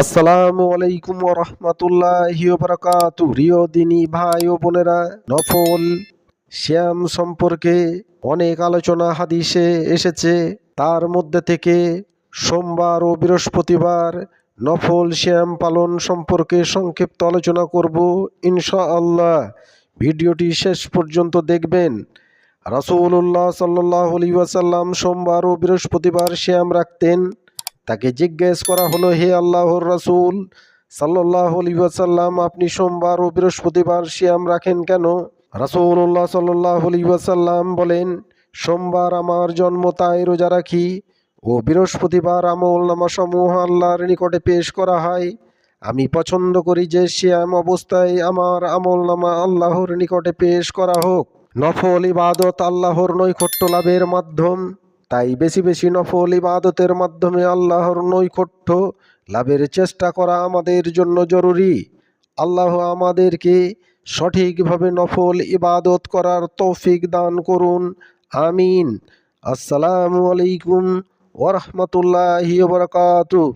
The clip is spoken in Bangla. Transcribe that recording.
আসসালামু আলাইকুম রহমতুল্লাহি বারাকাতু। প্রিয় দিনী ভাই ও বোনেরা, নফল শ্যাম সম্পর্কে অনেক আলোচনা হাদিসে এসেছে। তার মধ্যে থেকে সোমবার ও বৃহস্পতিবার নফল শ্যাম পালন সম্পর্কে সংক্ষিপ্ত আলোচনা করব ইনশাআল্লাহ। ভিডিওটি শেষ পর্যন্ত দেখবেন। রাসূলুল্লাহ সাল্লাহ আলী ওয়াসাল্লাম সোমবার ও বৃহস্পতিবার শ্যাম রাখতেন। তাকে জিজ্ঞেস করা হলো, হে আল্লাহর রাসূল সাল্লাহ আলী ওয়াসাল্লাম, আপনি সোমবার ও বৃহস্পতিবার শ্যাম রাখেন কেন? রাসূলুল্লাহ সাল্লাহ আলী ওয়াসাল্লাম বলেন, সোমবার আমার জন্ম তাই রোজা রাখি ও বৃহস্পতিবার আমল নামা সমূহ আল্লাহর নিকটে পেশ করা হয়। আমি পছন্দ করি যে শ্যাম অবস্থায় আমার আমল নামা আল্লাহর নিকটে পেশ করা হোক। নফল ইবাদত আল্লাহর নৈকট্য লাভের মাধ্যম। তাই বেশি বেশি নফল ইবাদতের মাধ্যমে আল্লাহর নৈকট্য লাভের চেষ্টা করা আমাদের জন্য জরুরি। আল্লাহ আমাদেরকে সঠিকভাবে নফল ইবাদত করার তৌফিক দান করুন। আমিন। আসসালামু আলাইকুম ওরহমতুল্লাহি বারাকাতুহু।